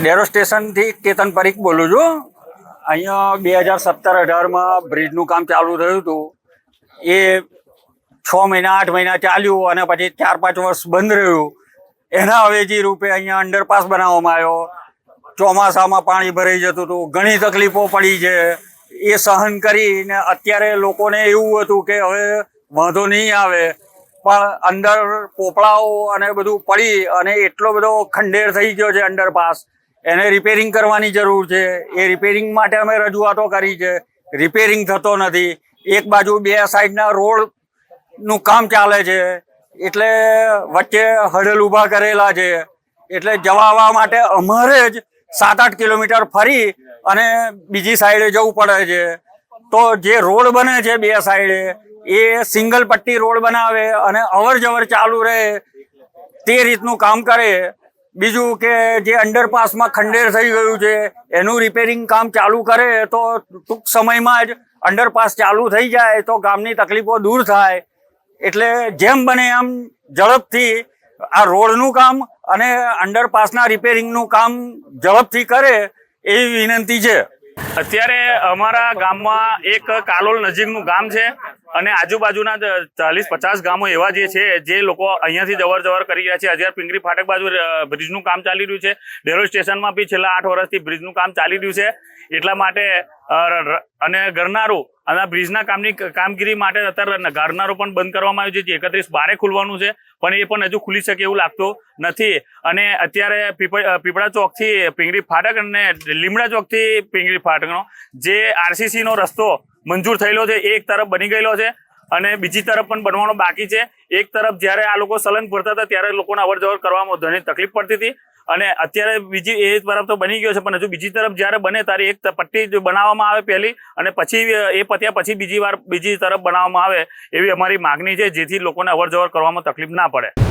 ડેરો સ્ટેશનથી કેતન પરીખ બોલું છું. અહીંયા બે હજાર સત્તર અઢારમાં બ્રિજનું કામ ચાલુ થયું હતું. એ છ મહિના, આઠ મહિના ચાલ્યું અને પછી ચાર પાંચ વર્ષ બંધ રહ્યું. એના અવેજી રૂપે અહીંયા અંડરપાસ બનાવવામાં આવ્યો. ચોમાસામાં પાણી ભરાઈ જતું હતું. ઘણી તકલીફો પડી છે. એ સહન કરીને અત્યારે લોકોને એવું હતું કે હવે વાંધો નહીં આવે. પણ અંદર પોપળાઓ અને બધું પડી અને એટલો બધો ખંડેર થઈ ગયો છે અંડરપાસ. એને રિપેરિંગ કરવાની જરૂર છે. એ રિપેરિંગ માટે અમે રજૂઆતો કરી છે. રિપેરિંગ થતો નથી. એક બાજુ બે સાઈડના રોડનું કામ ચાલે છે. એટલે વચ્ચે હડલ ઊભા કરેલા છે. એટલે જવા માટે અમારે જ સાત આઠ કિલોમીટર ફરી અને બીજી સાઈડે જવું પડે છે. તો જે રોડ બને છે બે સાઈડે, એ સિંગલ પટ્ટી રોડ બનાવે અને અવર જવર ચાલુ રહે. તે રીતનું કામ કરે. બીજું કે જે અંડરપાસમાં ખંડેર થઈ ગયું છે, એનું રિપેરિંગ કામ ચાલુ કરે તો ટૂંક સમયમાં જ અંડરપાસ ચાલુ થઈ જાય તો ગામની તકલીફો દૂર થાય. એટલે જેમ બને એમ ઝડપથી આ રોડનું કામ અને અંડરપાસના રિપેરિંગનું કામ ઝડપથી કરે એવી વિનંતી છે. અત્યારે અમારા ગામમાં એક કાલોલ નજીકનું ગામ છે. અને આજુબાજુના ચાલીસ પચાસ ગામો એવા જે છે, જે લોકો અહીંયાથી જવર જવર કરી રહ્યા છે. અત્યારે પિંગરી ફાટક બાજુ બ્રિજનું કામ ચાલી રહ્યું છે. ડેરો સ્ટેશનમાં બી છેલ્લા આઠ વર્ષથી બ્રિજનું કામ ચાલી રહ્યું છે. એટલા માટે અને ગરનારું, અને બ્રિજના કામની કામગીરી માટે અત્યારે ગરનારું પણ બંધ કરવામાં આવ્યું છે. જે એકત્રીસ બારે ખુલવાનું છે, પણ એ પણ હજુ ખુલી શકે એવું લાગતું નથી. અને અત્યારે પીપળા ચોકથી પિંગળી ફાટક અને લીમડા ચોકથી પિંગળી ફાટકનો જે આરસીસીનો રસ્તો મંજૂર થયેલો છે, એક તરફ બની ગયેલો છે અને બીજી તરફ પણ બનવાનો બાકી છે. એક તરફ જ્યારે આ લોકો સલંગ ભરતા હતા, ત્યારે લોકોને અવર જવર કરવામાં ઘણી તકલીફ પડતી હતી. અને અત્યારે બીજી એ તરફ તો બની ગયો છે, પણ હજુ બીજી તરફ જ્યારે બને ત્યારે એક પટ્ટી બનાવવામાં આવે પહેલી અને પછી એ પત્યા પછી બીજી વાર બીજી તરફ બનાવવામાં આવે એવી અમારી માગણી છે, જેથી લોકોને અવર કરવામાં તકલીફ ના પડે.